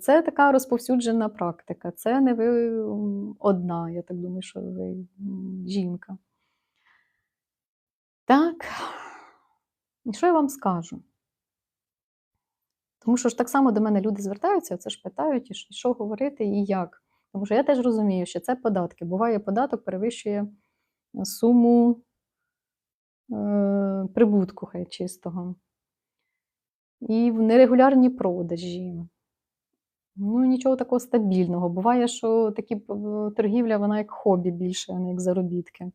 Це така розповсюджена практика. Це не ви одна, я так думаю, що ви жінка. Так, і що я вам скажу? Тому що ж так само до мене люди звертаються, це ж питають, і що говорити і як. Тому що я теж розумію, що це податки. Буває, податок перевищує суму е, прибутку хай чистого. І в нерегулярні продажі. Ну, нічого такого стабільного. Буває, що такі торгівля, вона як хобі більше, а не як заробітки.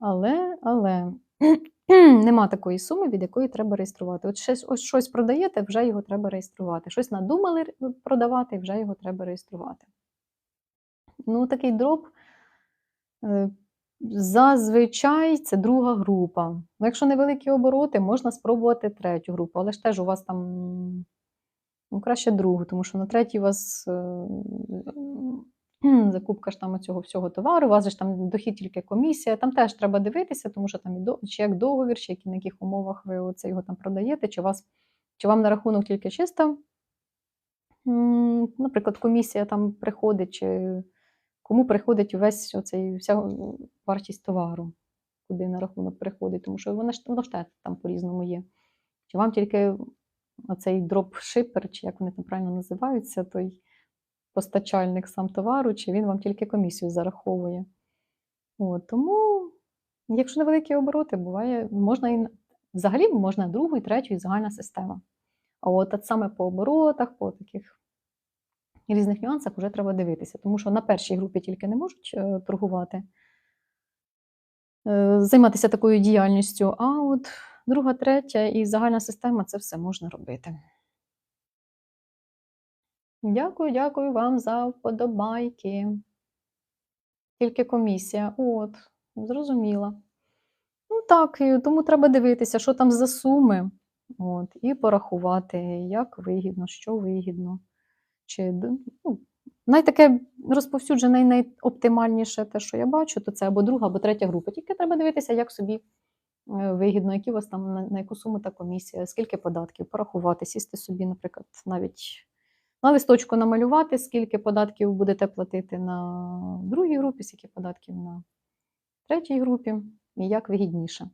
Але, але нема такої суми, від якої треба реєструвати. От щось, ось щось продаєте, вже його треба реєструвати. Щось надумали продавати, вже його треба реєструвати. Ну, такий дроб е, зазвичай це друга група. Ну, якщо невеликі обороти, можна спробувати третю групу, але ж теж у вас там ну, краще другу, тому що на третій у вас е, закупка ж там цього всього товару, у вас ж там дохід тільки комісія, там теж треба дивитися, тому що там і до, чи як договір, чи які, на яких умовах ви оце його там продаєте, чи, вас, чи вам на рахунок тільки чисто, наприклад, комісія там приходить, чи кому приходить увесь оцей, вся вартість товару, куди на рахунок приходить, тому що воно ж воно ж там по-різному є. Чи вам тільки оцей дропшипер, чи як вони там правильно називаються, той постачальник сам товару, чи він вам тільки комісію зараховує. От, Тому, якщо невеликі обороти, буває, можна і взагалі можна другу, і третю, і загальна система. А от, от саме по оборотах, по таких різних нюансах вже треба дивитися, тому що на першій групі тільки не можуть е, торгувати, е, займатися такою діяльністю, а от друга, третя і загальна система це все можна робити. Дякую, дякую вам за вподобайки. Тільки комісія. От, зрозуміла. Ну так, тому треба дивитися, що там за суми. От, І порахувати, як вигідно, що вигідно. Чи, ну, Найтаке розповсюджене і найоптимальніше те, що я бачу, то це або друга, або третя група. Тільки треба дивитися, як собі вигідно, які у вас там на, на яку суму та комісія, скільки податків, порахувати, сісти собі, наприклад, навіть на листочку намалювати, скільки податків будете платити на другій групі, скільки податків на третій групі, і як вигідніше.